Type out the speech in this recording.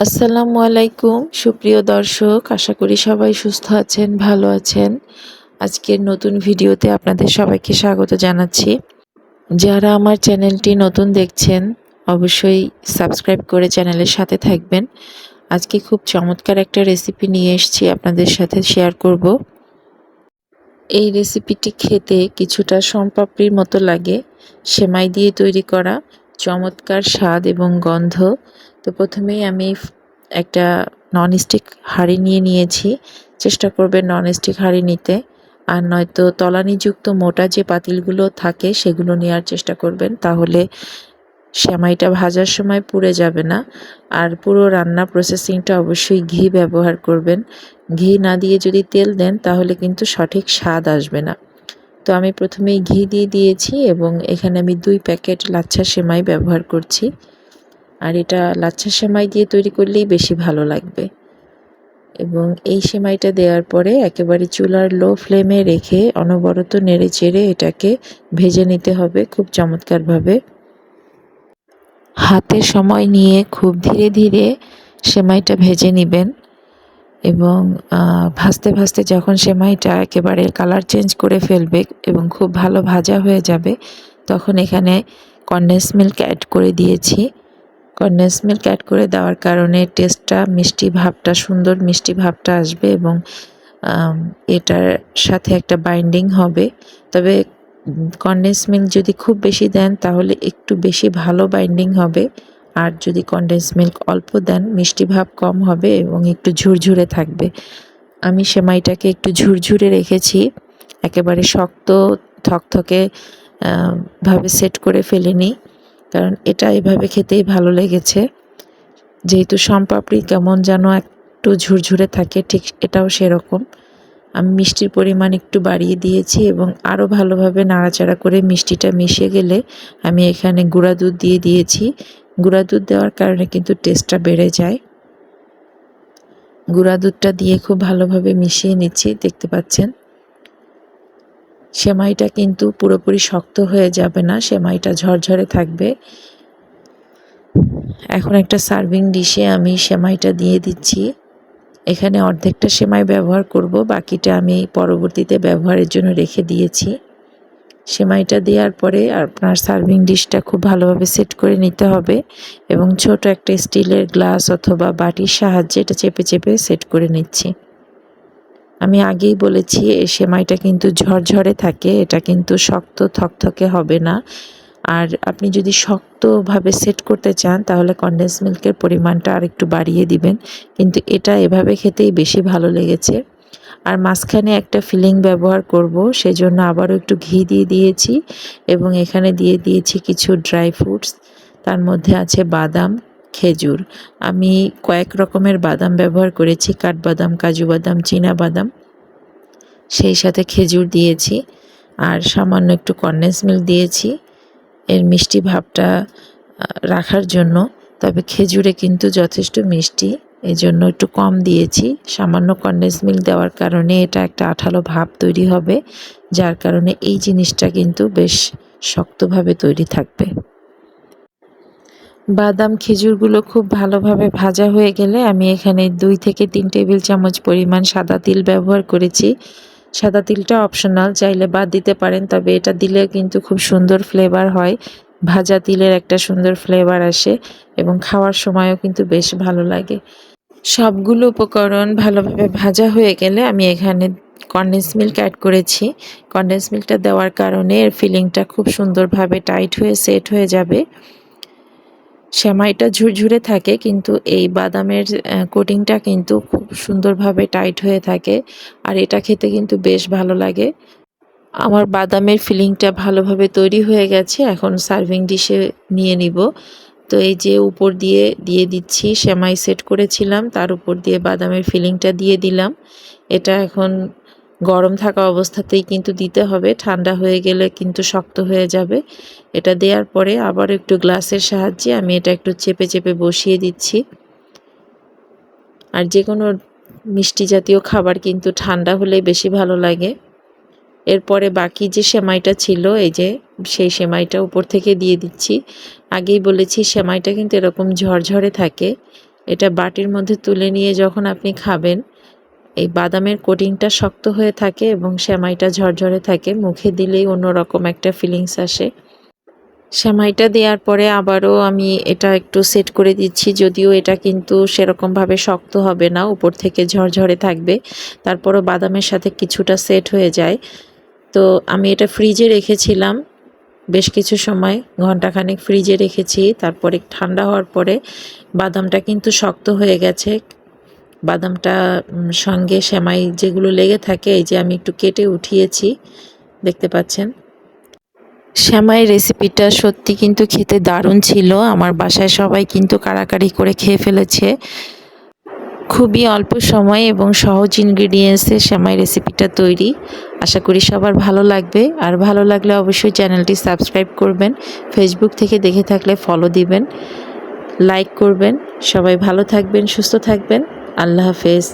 আসসালামু আলাইকুম, সুপ্রিয় দর্শক, আশা করি সবাই সুস্থ আছেন, ভালো আছেন। আজকের নতুন ভিডিওতে আপনাদের সবাইকে স্বাগত জানাচ্ছি। যারা আমার চ্যানেলটি নতুন দেখছেন, অবশ্যই সাবস্ক্রাইব করে চ্যানেলের সাথে থাকবেন। আজকে খুব চমৎকার একটা রেসিপি নিয়ে এসেছি আপনাদের সাথে শেয়ার করব। এই রেসিপিটি খেতে কিছুটা সম্পাপড়ির মতো লাগে, সেমাই দিয়ে তৈরি করা। চমৎকার স্বাদ এবং গন্ধ। তো প্রথমেই আমি একটা ননস্টিক হাঁড়ি নিয়ে নিয়েছি। চেষ্টা করবেন ননস্টিক হাঁড়ি নিতে। আর নয়তো তলানিযুক্ত মোটা যে পাতিলগুলো থাকে, সেগুলো নেওয়ার চেষ্টা করবেন। তাহলে সেমাইটা ভাজার সময় পুড়ে যাবে না। আর পুরো রান্না প্রসেসিংটা অবশ্যই ঘি ব্যবহার করবেন। ঘি না দিয়ে যদি তেল দেন, তাহলে কিন্তু সঠিক স্বাদ আসবে না। তো আমি প্রথমেই ঘি দিয়ে দিয়েছি এবং এখানে আমি দুই প্যাকেট লাচ্ছা সেমাই ব্যবহার করছি। আর এটা লাচ্ছা সেমাই দিয়ে তৈরি করলেই বেশি ভালো লাগবে। এবং এই সেমাইটা দেওয়ার পরে একেবারে চুলার লো ফ্লেমে রেখে অনবরত নেড়ে চেড়ে এটাকে ভেজে নিতে হবে খুব চমৎকারভাবে। হাতে সময় নিয়ে খুব ধীরে ধীরে সেমাইটা ভেজে নেবেন। এবং ভাজতে ভাজতে যখন সেমাইটা একেবারে কালার চেঞ্জ করে ফেলবে এবং খুব ভালো ভাজা হয়ে যাবে, তখন এখানে কন্ডেন্স মিল্ক অ্যাড করে দিয়েছি। কন্ডেন্স মিল্ক অ্যাড করে দেওয়ার কারণে টেস্টটা মিষ্টি ভাবটা, সুন্দর মিষ্টি ভাবটা আসবে এবং এটার সাথে একটা বাইন্ডিং হবে। তবে কন্ডেন্স মিল্ক যদি খুব বেশি দেন, তাহলে একটু বেশি ভালো বাইন্ডিং হবে। আর যদি কন্ডেন্স মিল্ক অল্প দেন, মিষ্টি ভাব কম হবে এবং একটু ঝুরঝুরে থাকবে। আমি সেমাইটাকে একটু ঝুরঝুরে রেখেছি। একেবারে শক্ত, থকথকে ভাবে সেট করে ফেলিনি, কারণ এটা এভাবে খেতেই ভালো লেগেছে। যেহেতু সম্পাপড়ি কেমন যেন একটু ঝুরঝুরে থাকে, ঠিক এটাও সেরকম। আমি মিষ্টির পরিমাণ একটু বাড়িয়ে দিয়েছি এবং আরও ভালোভাবে নাড়াচাড়া করে মিষ্টিটা মিশে গেলে আমি এখানে গুঁড়া দুধ দিয়ে দিয়েছি। গুঁড়া দুধ দেওয়ার কারণে কিন্তু টেস্টটা বেড়ে যায়। গুঁড়া দুধটা দিয়ে খুব ভালোভাবে মিশিয়ে নিচ্ছি, দেখতে পাচ্ছেন। সেমাইটা কিন্তু পুরোপুরি শক্ত হয়ে যাবে না, সেমাইটা ঝরঝরে থাকবে। এখন একটা সার্ভিং ডিশে আমি সেমাইটা দিয়ে দিচ্ছি। এখানে অর্ধেকটা সেমাই ব্যবহার করব, বাকিটা আমি পরবর্তীতে ব্যবহারের জন্য রেখে দিয়েছি। সেমাইটা দেওয়ার পরে আপনার সার্ভিং ডিশটা খুব ভালোভাবে সেট করে নিতে হবে এবং ছোট একটা স্টিলের গ্লাস অথবা বাটির সাহায্যে এটা চেপে চেপে সেট করে নিচ্ছি। আমি আগেই বলেছি, এই সেমাইটা কিন্তু ঝরঝরে থাকে, এটা কিন্তু শক্ত, থকথকে হবে না। আর আপনি যদি শক্তভাবে সেট করতে চান, তাহলে কন্ডেন্স মিল্কের পরিমাণটা আর একটু বাড়িয়ে দিবেন। কিন্তু এটা এভাবে খেতেই বেশি ভালো লেগেছে। আর মাঝখানে একটা ফিলিং ব্যবহার করব, সেজন্য আবারও একটু ঘি দিয়ে দিয়েছি এবং এখানে দিয়ে দিয়েছি কিছু ড্রাই ফ্রুটস। তার মধ্যে আছে বাদাম, খেজুর। আমি কয়েক রকমের বাদাম ব্যবহার করেছি, কাঠবাদাম কাজু বাদাম চীনা বাদাম সেই সাথে খেজুর দিয়েছি আর সামান্য একটু কন্ডেন্স মিল্ক দিয়েছি। এর মিষ্টি ভাবটা রাখার জন্য। তবে খেজুরে কিন্তু যথেষ্ট মিষ্টি। এই জন্য একটু কম দিয়েছি। সামান্য কন্ডেন্স মিল্ক দেওয়ার কারণে এটা একটা আঠালো ভাব তৈরি হবে, যার কারণে এই জিনিসটা কিন্তু বেশ শক্তভাবে তৈরি থাকবে। বাদাম, খেজুরগুলো খুব ভালোভাবে ভাজা হয়ে গেলে আমি এখানে দুই থেকে তিন টেবিল চামচ পরিমাণ সাদা তিল ব্যবহার করেছি। সাদা তিলটা অপশনাল, চাইলে বাদ দিতে পারেন, তবে এটা দিলে কিন্তু খুব সুন্দর ফ্লেভার হয়। ভাজা তিলের একটা সুন্দর ফ্লেভার আসে এবং খাওয়ার সময়ও কিন্তু বেশ ভালো লাগে। সবগুলো উপকরণ ভালোভাবে ভাজা হয়ে গেলে আমি এখানে কন্ডেন্স মিল্ক অ্যাড করেছি। কন্ডেন্স মিল্কটা দেওয়ার কারণে এর ফিলিংটা খুব সুন্দরভাবে টাইট হয়ে সেট হয়ে যাবে। সেমাইটা ঝুরঝুরে থাকে, কিন্তু এই বাদামের কোটিংটা কিন্তু খুব সুন্দরভাবে টাইট হয়ে থাকে আর এটা খেতে কিন্তু বেশ ভালো লাগে। আমার বাদামের ফিলিংটা ভালোভাবে তৈরি হয়ে গেছে, এখন সার্ভিং ডিশে নিয়ে নিব। তো এই যে উপর দিয়ে দিয়ে দিচ্ছি, সেমাই সেট করেছিলাম, তার উপর দিয়ে বাদামের ফিলিংটা দিয়ে দিলাম। এটা এখন গরম থাকা অবস্থাতেই কিন্তু দিতে হবে, ঠান্ডা হয়ে গেলে কিন্তু শক্ত হয়ে যাবে। এটা দেওয়ার পরে আবার একটু গ্লাসের সাহায্যে আমি এটা একটু চেপে চেপে বসিয়ে দিচ্ছি। আর যে কোনো মিষ্টি জাতীয় খাবার কিন্তু ঠান্ডা হলে বেশি ভালো লাগে। এরপরে বাকি যে সেমাইটা ছিল, এই যে সেই সেমাইটা উপর থেকে দিয়ে দিচ্ছি। আগেই বলেছি, সেমাইটা কিন্তু এরকম ঝরঝরে থাকে। এটা বাটির মধ্যে তুলে নিয়ে যখন আপনি খাবেন, এই বাদামের কোটিংটা শক্ত হয়ে থাকে এবং সেমাইটা ঝরঝরে থাকে। মুখে দিলেই অন্যরকম একটা ফিলিংস আসে। সেমাইটা দেওয়ার পরে আবারও আমি এটা একটু সেট করে দিচ্ছি, যদিও এটা কিন্তু সেরকমভাবে শক্ত হবে না, উপর থেকে ঝরঝরে থাকবে। তারপরও বাদামের সাথে কিছুটা সেট হয়ে যায়। তো আমি এটা ফ্রিজে রেখেছিলাম বেশ কিছু সময়, ঘন্টাখানেক ফ্রিজে রেখেছি, তারপরে ঠান্ডা হওয়ার পরে বাদামটা কিন্তু শক্ত হয়ে গেছে। বাদামটা সঙ্গে সেমাই যেগুলো লেগে থাকে, এই যে আমি একটু কেটে উঠিয়েছি, দেখতে পাচ্ছেন। শ্যামাই রেসিপিটা সত্যি কিন্তু খেতে দারুণ ছিল। আমার বাসায় সবাই কিন্তু কাড়াকাড়ি করে খেয়ে ফেলেছে। খুবই অল্প সময় এবং সহজ ইনগ্রিডিয়েন্টসে সেমাই রেসিপিটা তৈরি। আশা করি সবার ভালো লাগবে। আর ভালো লাগলে অবশ্যই চ্যানেলটি সাবস্ক্রাইব করবেন ফেসবুক থেকে দেখে থাকলে ফলো দিবেন লাইক করবেন। সবাই ভালো থাকবেন, সুস্থ থাকবেন। আল্লাহ হাফেজ।